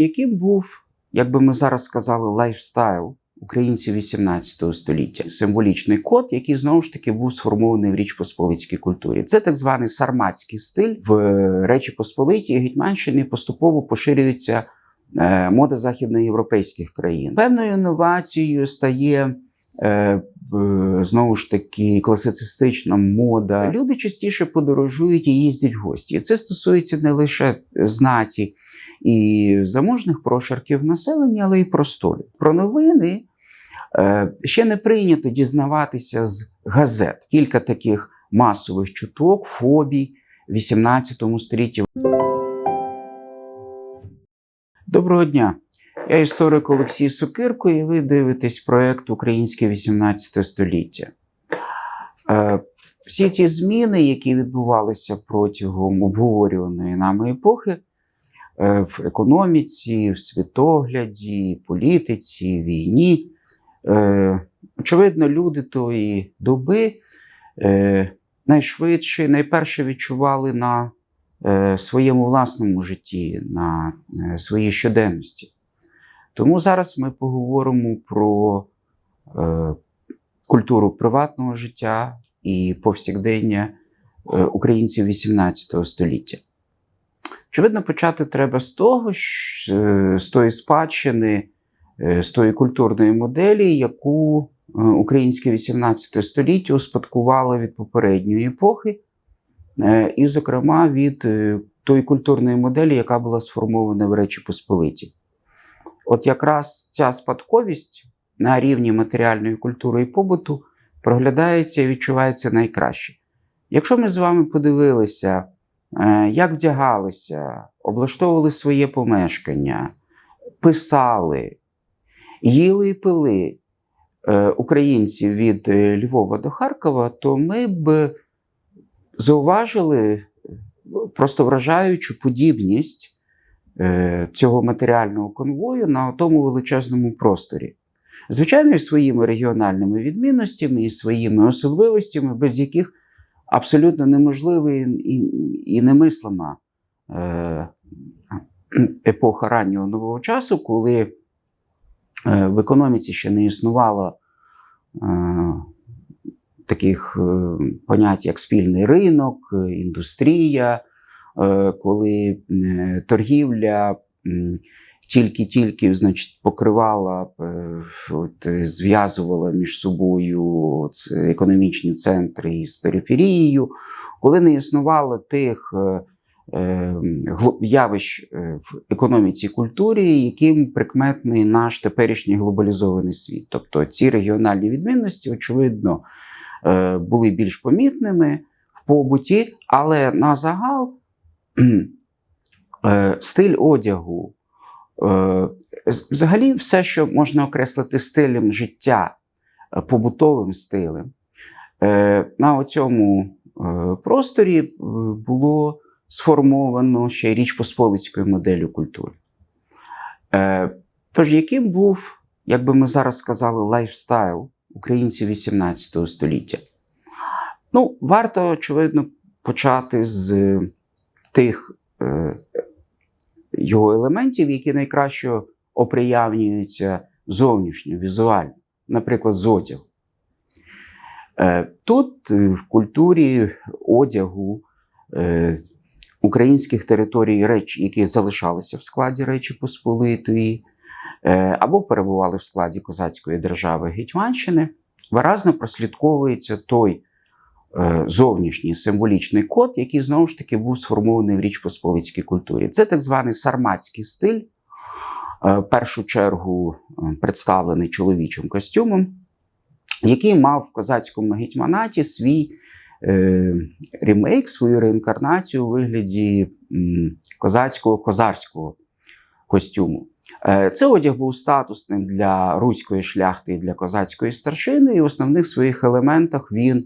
Яким був, як би ми зараз сказали, лайфстайл українців 18 століття? Символічний код, який знову ж таки був сформований в Річ Посполицькій культурі. Це так званий сарматський стиль в Речі Посполитій і Гетьманщині поступово поширюється е, мода західноєвропейських країн. Певною інновацією стає. Е, Знову ж таки, класицистична мода. Люди частіше подорожують і їздять в гості. І це стосується не лише знаті і заможних прошарків населення, але й просторів. Про новини е, ще не прийнято дізнаватися з газет. Кілька таких масових чуток, фобій в 18 столітті. Доброго дня! Я історик Олексій Сокирко, і ви дивитесь проект Українське 18 століття. Е, Всі ці зміни, які відбувалися протягом обговорюваної нами епохи, е, в економіці, в світогляді, політиці, війні. Е, Очевидно, люди тої доби найшвидше, найперше відчували на своєму власному житті, на своїй щоденності. Тому зараз ми поговоримо про е, культуру приватного життя і повсякдення е, українців 18 століття. Очевидно, почати треба з того, е, з тої спадщини, е, з тої культурної моделі, яку українське 18 століття успадкувало від попередньої епохи, і, зокрема, від тої культурної моделі, яка була сформована в Речі Посполиті. От якраз ця спадковість на рівні матеріальної культури і побуту проглядається і відчувається найкраще. Якщо ми з вами подивилися, е, як вдягалися, облаштовували своє помешкання, писали, їли і пили е, українці від е, Львова до Харкова, то ми б зауважили просто вражаючу подібність цього матеріального конвою на тому величезному просторі. Звичайно, і своїми регіональними відмінностями і своїми особливостями, без яких абсолютно неможлива і, і, немислима е, епоха раннього нового часу, коли е, в економіці ще не існувало е, таких е, понять, як спільний ринок, е, індустрія, е, коли е, торгівля тільки-тільки значить, покривала, е, от, е, зв'язувала між собою економічні центри із периферією, коли не існувало тих е, е, явищ е, в економіці і культурі, яким прикметний наш теперішній глобалізований світ. Тобто ці регіональні відмінності, очевидно, е, були більш помітними в побуті, але на загал е, стиль одягу. Е, Взагалі, все, що можна окреслити стилем життя, е, побутовим стилем, е, на цьому просторі е, було сформовано ще Річ Посполицькою моделлю культури. Е, Тож, яким був, як би ми зараз сказали, лайфстайл українців 18 століття? Ну, варто, очевидно, почати з тих е, його елементів, які найкраще оприявнюються зовнішньо, візуально, наприклад, з одягу. Е, Тут е, в культурі одягу українських територій речі, які залишалися в складі Речі Посполитої, або перебували в складі козацької держави Гетьманщини, виразно прослідковується той зовнішній символічний код, який знову ж таки був сформований в Річ Посполицькій культурі. Це так званий сарматський стиль, е, в першу чергу е, представлений чоловічим костюмом, який мав в козацькому гетьманаті свій е, ремейк, свою реінкарнацію у вигляді козацького козарського костюму. Е, Це одяг був статусним для руської шляхти і для козацької старшини, і в основних своїх елементах він е,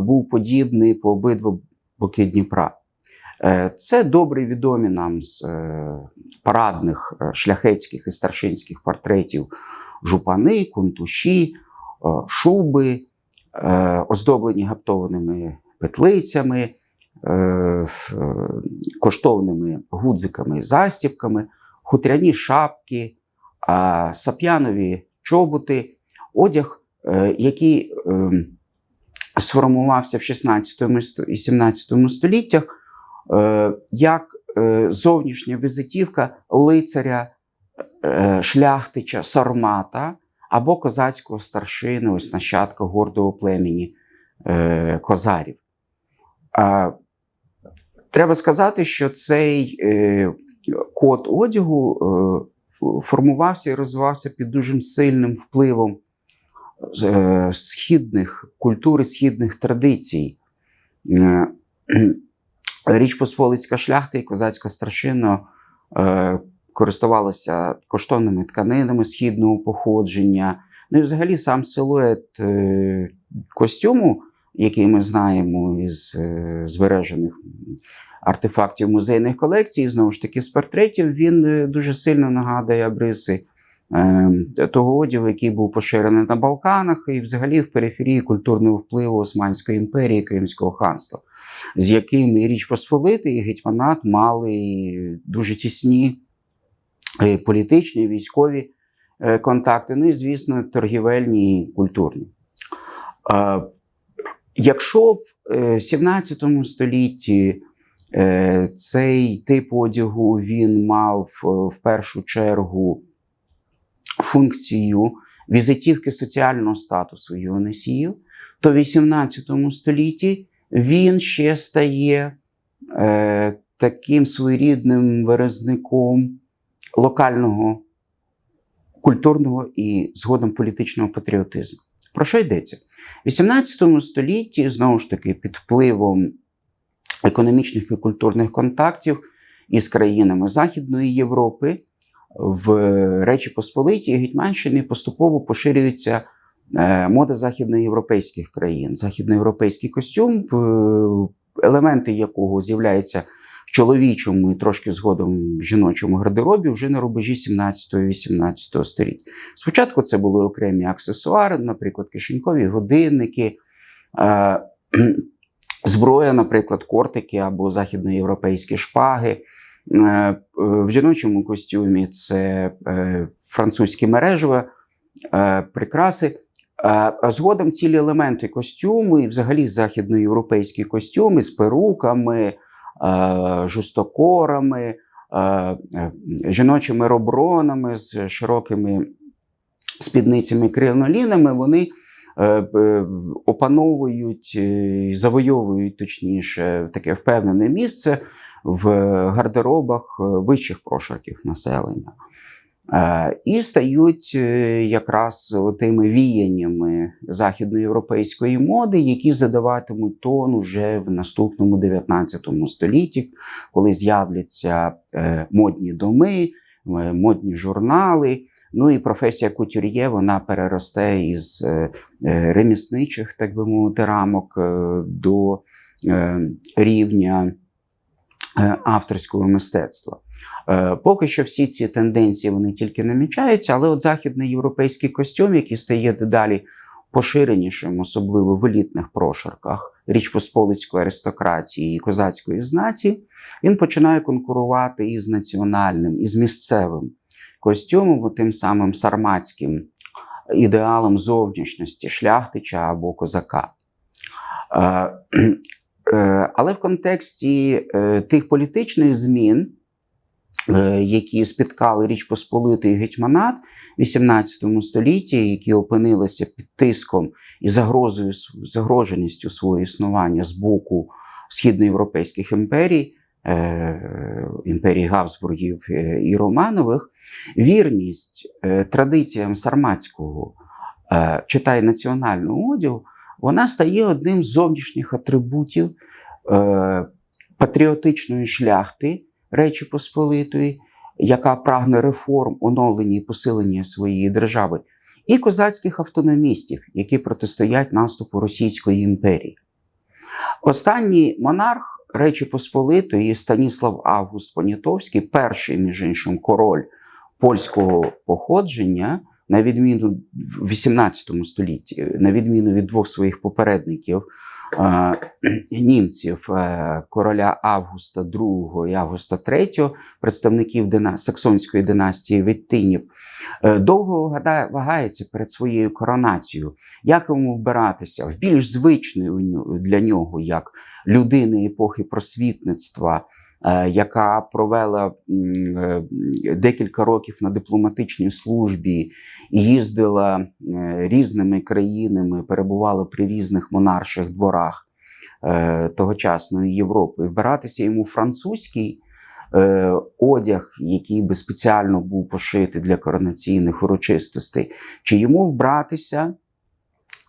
був подібний по обидва боки Дніпра. Е, Це добре відомі нам з е, парадних е, шляхетських і старшинських портретів жупани, кунтуші, е, шуби, е, оздоблені гаптованими петлицями, е, е, коштовними гудзиками і застібками, хутряні шапки, сап'янові чоботи, одяг, е, який е, сформувався в 16 і 17 століттях е, як е, зовнішня візитівка лицаря, е, шляхтича, сармата або козацького старшини, ось нащадка гордого племені козарів. Треба сказати, що цей код одягу формувався і розвивався під дуже сильним впливом східних культур східних традицій. Е, Річ Посполицька шляхта і козацька старшина е, користувалися коштовними тканинами східного походження. Ну і взагалі сам силует е, костюму, який ми знаємо із е, збережених артефактів музейних колекцій, знову ж таки, з портретів, він е, дуже сильно нагадує абриси е, того одягу, який був поширений на Балканах, і взагалі в периферії культурного впливу Османської імперії Кримського ханства, з якими Річ Посполитий і гетьманат мали дуже тісні е, політичні, військові е, контакти, ну і, звісно, торгівельні і культурні. Якщо в е, 17 столітті е, цей тип одягу він мав в першу чергу функцію візитівки соціального статусу його то в 18 столітті він ще стає е, таким своєрідним виразником локального культурного і згодом політичного патріотизму. Про що йдеться? В 18 столітті, знову ж таки, під впливом економічних і культурних контактів із країнами Західної Європи в Речі Посполитій і Гетьманщини поступово поширюється е, мода західноєвропейських країн. Західноєвропейський костюм, е, елементи якого з'являються в чоловічому і трошки згодом в жіночому гардеробі вже на рубежі 17-18 століть. Спочатку це були окремі аксесуари, наприклад, кишенькові годинники, е, зброя, наприклад, кортики або західноєвропейські шпаги. Е, В жіночому костюмі це е, французькі мережева, е, прикраси. А згодом цілі елементи костюму, і взагалі західноєвропейські костюми з перуками, жустокорами, жіночими робронами з широкими спідницями кринолінами, вони опановують завойовують точніше таке впевнене місце в гардеробах е, вищих прошарків населення. Е, І стають е, якраз тими віяннями західноєвропейської моди, які задаватимуть тон уже в наступному 19 столітті, коли з'являться модні доми, модні журнали. Ну і професія кутюр'є вона переросте із ремісничих, так би мовити, рамок до рівня авторського мистецтва. Е, Поки що всі ці тенденції вони тільки намічаються, але от західний європейський костюм, який стає дедалі поширенішим, особливо в елітних прошарках Річ Посполицької аристократії і козацької знаті, він починає конкурувати із національним, із місцевим костюмом, тим самим сарматським ідеалом зовнішності шляхтича або козака. Е, Але в контексті е, тих політичних змін, е, які спіткали Річ Посполитий гетьманат в XVIII столітті, які опинилися під тиском і загрозою загроженістю свого існування з боку східноєвропейських імперій, імперії Габсбургів і Романових, вірність традиціям сарматського читай національного одягу, вона стає одним з зовнішніх атрибутів е, патріотичної шляхти Речі Посполитої, яка прагне реформ, оновлення і посилення своєї держави, і козацьких автономістів, які протистоять наступу Російської імперії. Останній монарх Речі Посполитої Станіслав Август Понятовський, перший, між іншим, король польського походження, на відміну в 18 столітті, на відміну від двох своїх попередників, німців е, короля Августа II і Августа III, представників дина, саксонської династії Віттинів, е, довго вагається перед своєю коронацією. Як йому вбиратися в більш звичний для нього як людини епохи просвітництва, яка провела е, декілька років на дипломатичній службі їздила е, різними країнами, перебувала при різних монарших дворах е, тогочасної Європи. Вбиратися йому французький е, одяг, який би спеціально був пошитий для коронаційних урочистостей, чи йому вбратися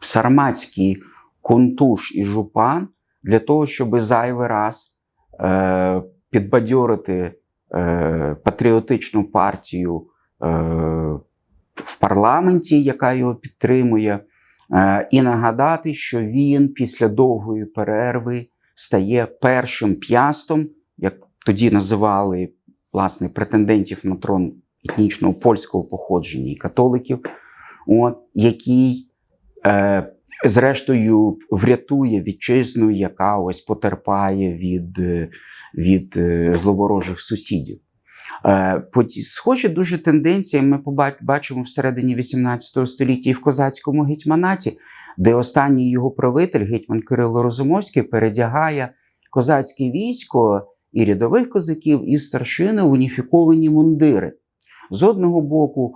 в сарматський контуш і жупан для того, щоб зайвий раз е, підбадьорити е, патріотичну партію е, в парламенті, яка його підтримує, е, і нагадати, що він після довгої перерви стає першим п'ястом, як тоді називали власне претендентів на трон етнічного польського походження і католиків, от, який е, зрештою врятує вітчизну, яка ось потерпає від, е, від е, зловорожих сусідів. Е, Схожі дуже тенденції ми бачимо всередині 18 століття і в козацькому гетьманаті, де останній його правитель, гетьман Кирило Розумовський, передягає козацьке військо і рядових козаків, і старшини уніфіковані мундири. З одного боку,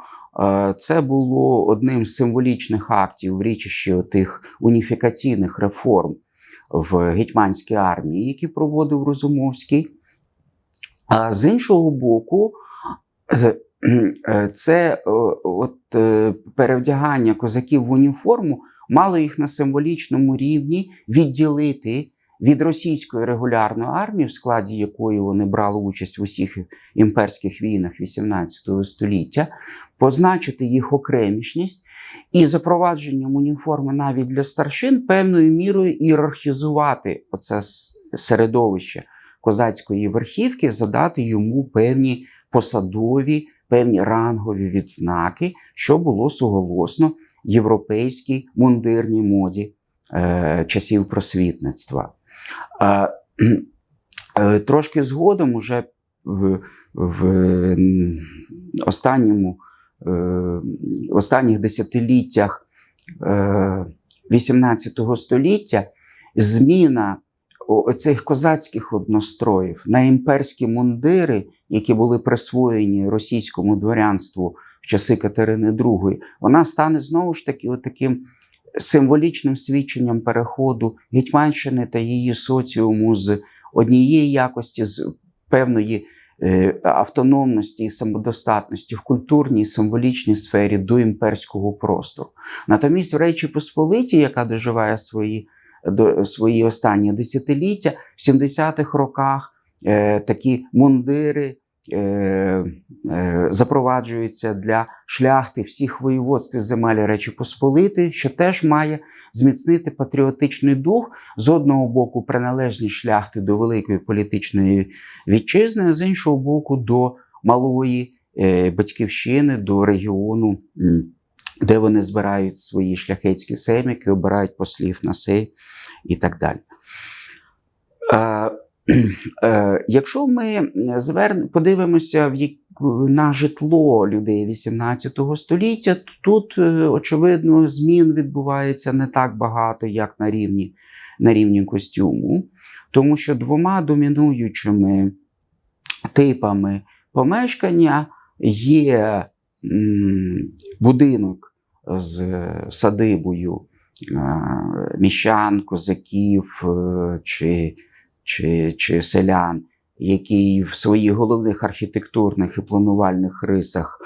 це було одним з символічних актів в річищі тих уніфікаційних реформ в гетьманській армії, які проводив Розумовський. А з іншого боку, е, е, це е, от, е, перевдягання козаків в уніформу мало їх на символічному рівні відділити від російської регулярної армії, в складі якої вони брали участь в усіх імперських війнах 18 століття, позначити їх окремішність і запровадженням уніформи навіть для старшин певною мірою ієрархізувати оце середовище козацької верхівки, задати йому певні посадові, певні рангові відзнаки, що було суголосно європейській мундирній моді е, часів просвітництва. Е, е, трошки згодом, уже в, в останньому, е, останніх десятиліттях е, 18 століття зміна оцих козацьких одностроїв на імперські мундири, які були присвоєні російському дворянству в часи Катерини II, вона стане знову ж таки таким символічним свідченням переходу Гетьманщини та її соціуму з однієї якості, з певної е, автономності і самодостатності в культурній символічній сфері до імперського простору. Натомість в Речі Посполитій, яка доживає свої до свої останні десятиліття, в 70-х роках е, такі мундири е, е, для шляхти всіх воєводств земель Речі Посполитої, що теж має зміцнити патріотичний дух з одного боку приналежність шляхти до великої політичної вітчизни, а з іншого боку, до малої е, батьківщини, до регіону. де вони збирають свої шляхетські семіки, обирають послів на сей і так далі. Якщо ми зверн... подивимося на житло людей 18 століття, то тут, е, очевидно, змін відбувається не так багато, як на рівні, на рівні костюму, тому що двома домінуючими типами помешкання є будинок з садибою е, міщан, козаків е, чи, чи, чи селян, який в своїх головних архітектурних і планувальних рисах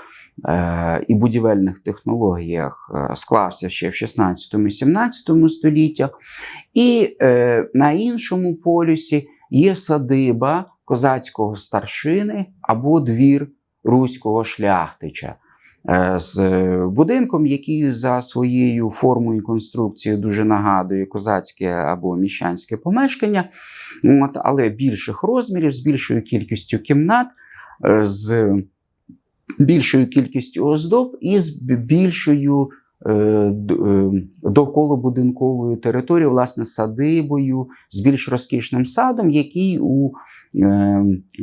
е, і будівельних технологіях е, склався ще в 16-17 століттях. І е, на іншому полюсі є садиба козацького старшини або двір руського шляхтича. Е, З будинком, який за своєю формою і конструкцією дуже нагадує козацьке або міщанське помешкання, от, але більших розмірів, з більшою кількістю кімнат, е, з більшою кількістю оздоб і з більшою е, довкола будинкової території, власне, садибою з більш розкішним садом, який у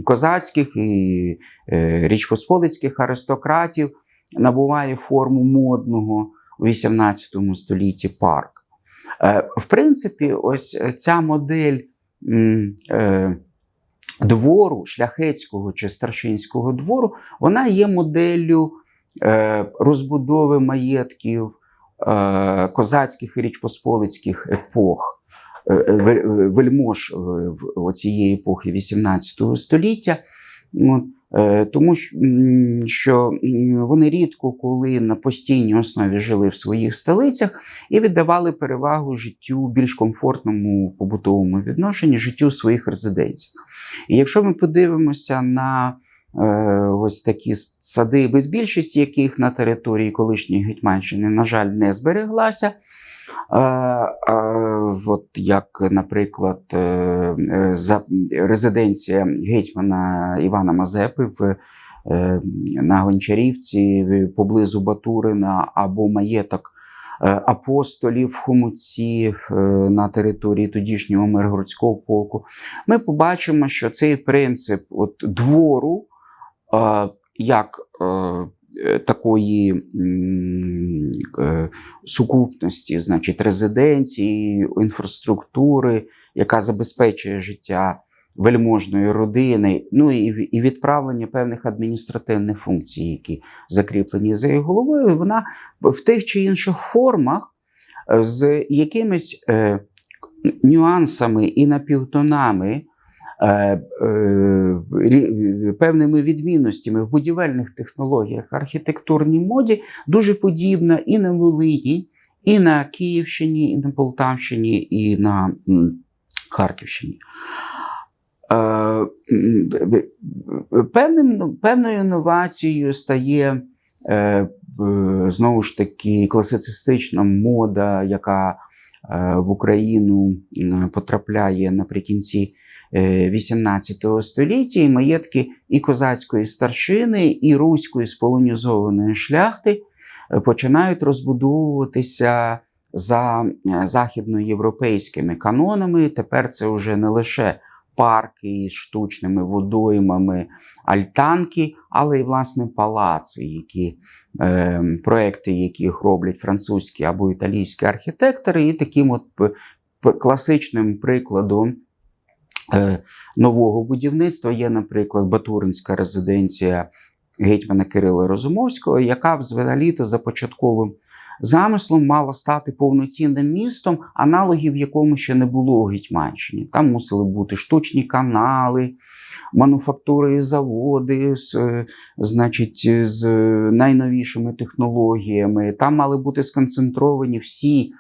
козацьких і річпосполицьких аристократів набуває форму модного у 18 столітті парк. Е, В принципі, ось ця модель е, двору, шляхетського чи старшинського двору, вона є моделлю е, розбудови маєтків козацьких і річпосполицьких епох, вельмож цієї епохи 18 століття. Е, Тому що, вони рідко коли на постійній основі жили в своїх столицях і віддавали перевагу життю більш комфортному побутовому відношенні, життю своїх резиденцій. І якщо ми подивимося на е, ось такі садиби, з більшість яких на території колишньої Гетьманщини, на жаль, не збереглася. От як, наприклад, е, е, резиденція гетьмана Івана Мазепи в, е, на Гончарівці поблизу Батурина або маєток апостолів Хомуці на території тодішнього Миргородського полку, ми побачимо, що цей принцип от, двору як такої е, сукупності, значить, резиденції, інфраструктури, яка забезпечує життя вельможної родини, ну і, і відправлення певних адміністративних функцій, які закріплені за її головою, вона в тих чи інших формах е, з якимись е, нюансами і напівтонами. Е, е, Певними відмінностями в будівельних технологіях, архітектурній моді дуже подібна і на Волині, і на Київщині, і на Полтавщині, і на Харківщині. Е, Певним, певною інновацією стає знову ж таки класицистична мода, яка в Україну потрапляє наприкінці е, 18 століття, і маєтки і козацької старшини, і руської сполонізованої шляхти е, починають розбудовуватися за е, західноєвропейськими канонами. Тепер це вже не лише парки із штучними водоймами, альтанки, але й власне палаци, які, е, проекти, яких роблять французькі або італійські архітектори, і таким от класичним прикладом. Е, Нового будівництва є, наприклад, Батуринська резиденція гетьмана Кирила Розумовського, яка взагалі-то за початковим замислом мала стати повноцінним містом, аналогів якому ще не було у Гетьманщині. Там мусили бути штучні канали, мануфактури і заводи, е, значить, з найновішими технологіями. Там мали бути сконцентровані всі.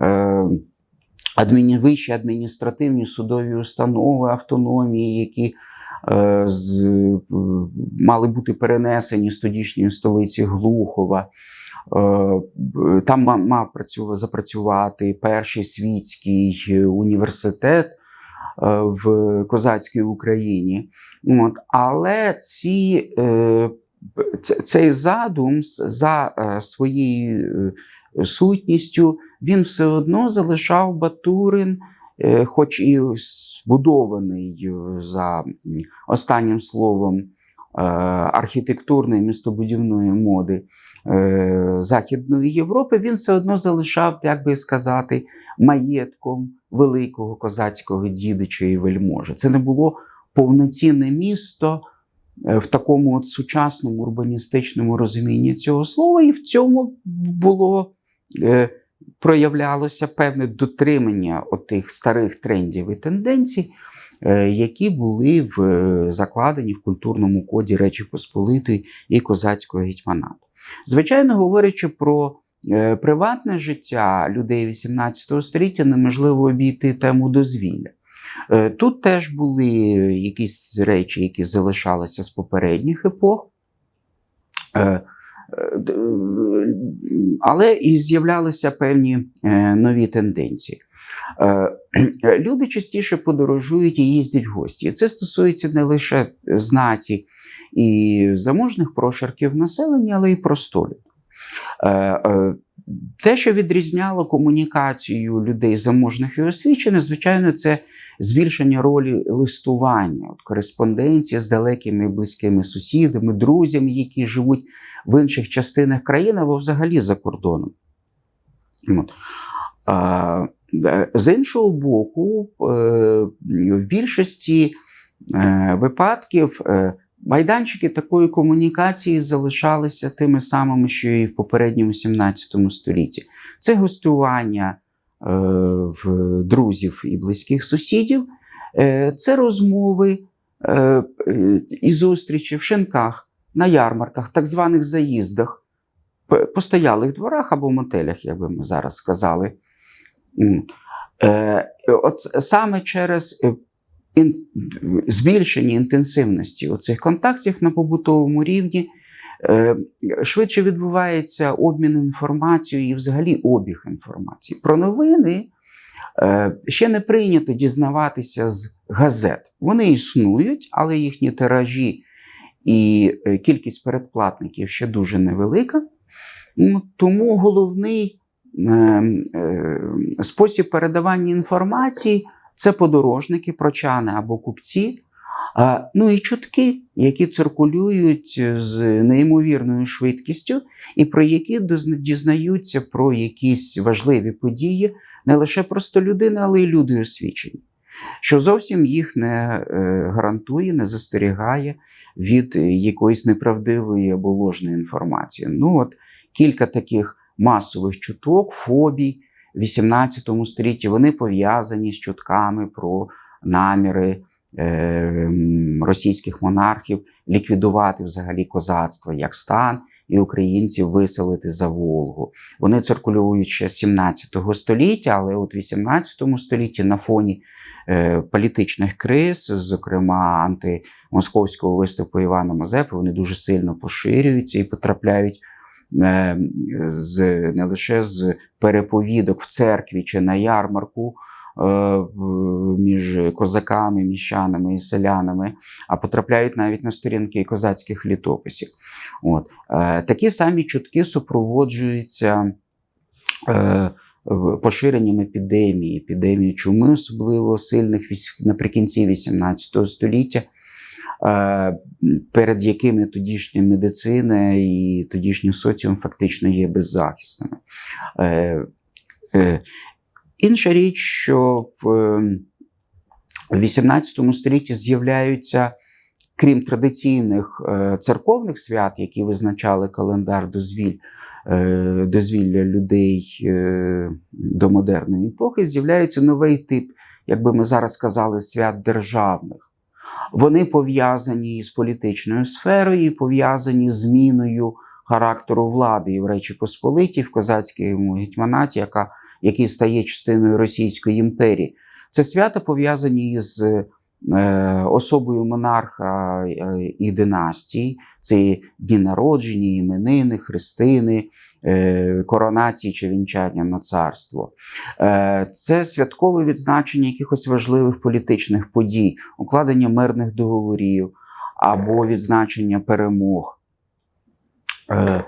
Е, Адміні, вищі адміністративні судові установи автономії, які е, з, е, мали бути перенесені з тодішньої столиці Глухова. Е, Там мав працю- запрацювати перший світський е, університет е, в козацькій Україні. От. Але ці, цей задум за своєю сутністю він все одно залишав Батурин, е, хоч і збудований е, за останнім словом е, архітектурної містобудівної моди Західної Європи, він все одно залишав, як би сказати, маєтком великого козацького дідича і вельможа. Це не було повноцінне місто в такому от сучасному урбаністичному розумінні цього слова, і в цьому було. Е, Проявлялося певне дотримання тих старих трендів і тенденцій, е, які були в, е, закладені в культурному коді Речі Посполитої і козацького гетьманату. Звичайно, говорячи про приватне життя людей 18 століття, неможливо обійти тему дозвілля. Тут теж були якісь речі, які залишалися з попередніх епох. Але і з'являлися певні е, нові тенденції. Е, Люди частіше подорожують і їздять в гості. Це стосується не лише знаті і заможних прошарків населення, але й простолюд. Е, те, що відрізняло комунікацію людей заможних і освічених, звичайно, це збільшення ролі листування, от кореспонденція з далекими і близькими сусідами, друзями, які живуть в інших частинах країни або взагалі за кордоном. От. А, з іншого боку, е, в більшості е, випадків е, майданчики такої комунікації залишалися тими самими, що і в попередньому 17 столітті. Це гостювання в друзів і близьких сусідів, е, це розмови е, е, і зустрічі в шинках, на ярмарках, так званих заїздах, постоялих дворах або мотелях, як би ми зараз сказали. Е, От саме через е, збільшення інтенсивності оцих контактів на побутовому рівні е, швидше відбувається обмін інформацією і взагалі обіг інформації. Про новини е, ще не прийнято дізнаватися з газет. Вони існують, але їхні тиражі і е, кількість передплатників ще дуже невелика. Ну, Тому головний е, е, спосіб передавання інформації це подорожники, прочани або купці. А, ну і чутки, які циркулюють з неймовірною швидкістю, і про які дізнаються про якісь важливі події не лише просто людини, але й люди освічені, що зовсім їх не е, гарантує, не застерігає від е, якоїсь неправдивої або ложної інформації. Ну, от кілька таких масових чуток, фобій в 18 столітті вони пов'язані з чутками про наміри е, російських монархів ліквідувати взагалі козацтво як стан і українців виселити за Волгу. Вони циркулюють ще з 17 століття, але от в 18 столітті на фоні е, політичних криз, зокрема антимосковського виступу Івана Мазепи, вони дуже сильно поширюються і потрапляють е, з, не лише з переповідок в церкві чи на ярмарку між козаками, міщанами і селянами, а потрапляють навіть на сторінки козацьких літописів. От. Е, Такі самі чутки супроводжуються. е, Поширенням епідемії, епідемії чуми, особливо сильних наприкінці 18 століття, е, перед якими тодішня медицина і тодішній соціум фактично є беззахисними. Інша річ, що в е, 18 столітті з'являються, крім традиційних е, церковних свят, які визначали календар дозвіль, е, дозвілля людей е, до модерної епохи, з'являється новий тип, як би ми зараз сказали, свят державних. Вони пов'язані з політичною сферою, пов'язані з зміною характеру влади і в Речі Посполитій, в козацькому гетьманаті, яка, який стає частиною Російської імперії. Це свята пов'язані із е, особою монарха е, і династій. Це дні народження, іменини, хрестини, е, коронації чи вінчання на царство. Е, це святкове відзначення якихось важливих політичних подій, укладення мирних договорів або відзначення перемог. Е,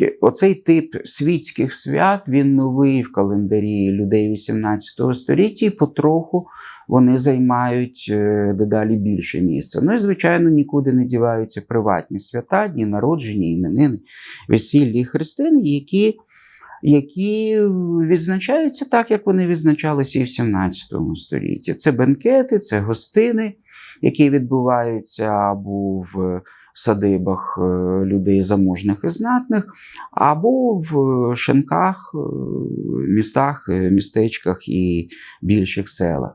е, Оцей тип світських свят він новий в календарі людей 18 століття, і потроху вони займають е, дедалі більше місця. Ну і, звичайно, нікуди не діваються приватні свята, дні народження, іменини, весілля і хрестини, які, які відзначаються так, як вони відзначалися і в 17 столітті. Це бенкети, це гостини, які відбуваються або в садибах е, людей заможних і знатних, або в шинках, е, містах, е, містечках і більших селах.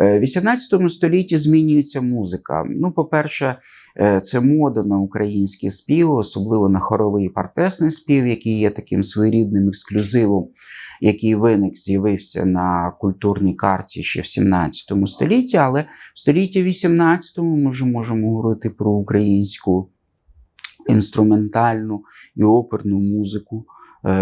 Е, В 18 столітті змінюється музика. Ну, по-перше, е, це мода на український спів, особливо на хоровий партесний спів, який є таким своєрідним ексклюзивом, який виник, з'явився на культурній карті ще в 17 столітті, але в столітті 18 ми вже можемо говорити про українську інструментальну і оперну музику,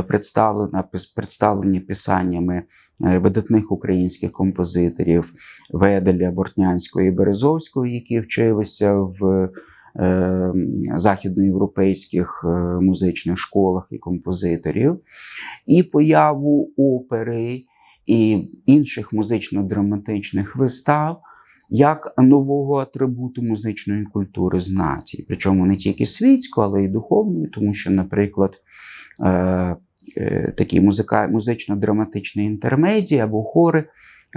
представлена, пис- представлені писаннями е, видатних українських композиторів Веделя, Бортнянського і Березовського, які вчилися в е, західноєвропейських е, музичних школах і композиторів, і появу опери і інших музично-драматичних вистав як нового атрибуту музичної культури знаті. Причому не тільки світської, але й духовної, тому що, наприклад, е, е, такі музично-драматичні інтермедії або хори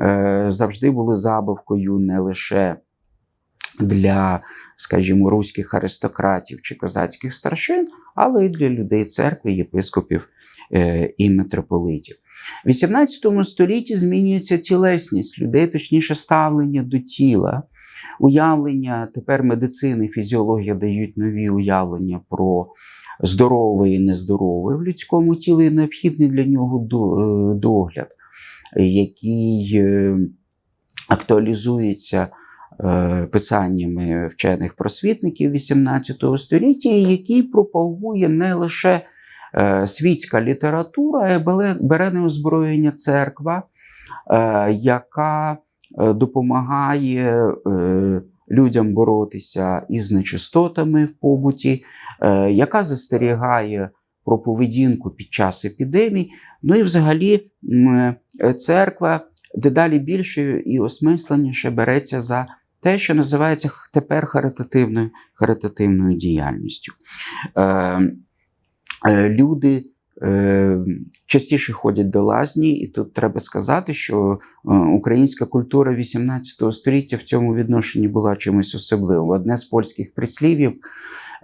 е, завжди були забавкою не лише для, скажімо, руських аристократів чи козацьких старшин, але й для людей церкви, єпископів е, і митрополитів. В 18 столітті змінюється тілесність людей, точніше, ставлення до тіла. Уявлення тепер медицини, фізіологія дають нові уявлення про здорове і нездорове в людському тілі, і необхідний для нього е, догляд, який е, актуалізується писаннями вчених просвітників XVIII століття, який пропагує не лише е, світська література, а бере- неозброєння церква, е, яка е, допомагає е, людям боротися із нечистотами в побуті, е, яка застерігає про поведінку під час епідемій. Ну і взагалі е, церква дедалі більше і осмисленіше береться за те, що називається тепер харитативною, харитативною діяльністю. Е, е, люди е, частіше ходять до лазні, і тут треба сказати, що е, українська культура XVIII століття в цьому відношенні була чимось особливим. Одне з польських прислів'їв,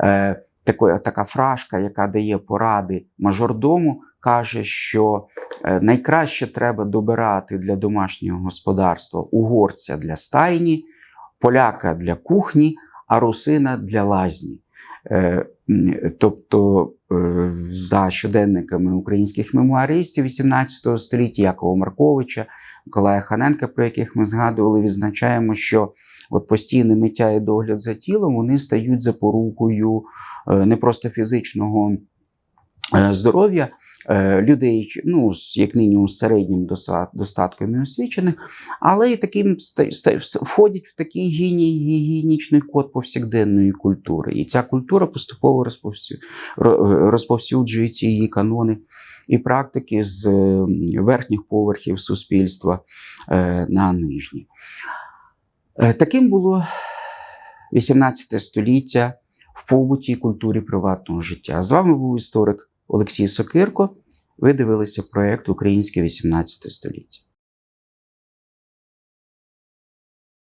е, такої, така фражка, яка дає поради мажордому, каже, що е, найкраще треба добирати для домашнього господарства угорця для стайні, поляка для кухні, а русина для лазні. Е, Тобто, е, за щоденниками українських мемуаристів XVIII століття Якова Марковича, Миколая Ханенка, про яких ми згадували, відзначаємо, що от постійне миття і догляд за тілом вони стають запорукою е, не просто фізичного здоров'я. Е, Людей, ну, як мінімум, з середнім достатком і освічених, але і таким входять в такий гіні, гігієнічний код повсякденної культури. І ця культура поступово розповсю, розповсюджується її канони і практики з е, верхніх поверхів суспільства е, на нижні. Е, Таким було 18 століття в побуті і культурі приватного життя. З вами був історик Олексій Сокирко. Ви дивилися проєкт Українське 18 століття.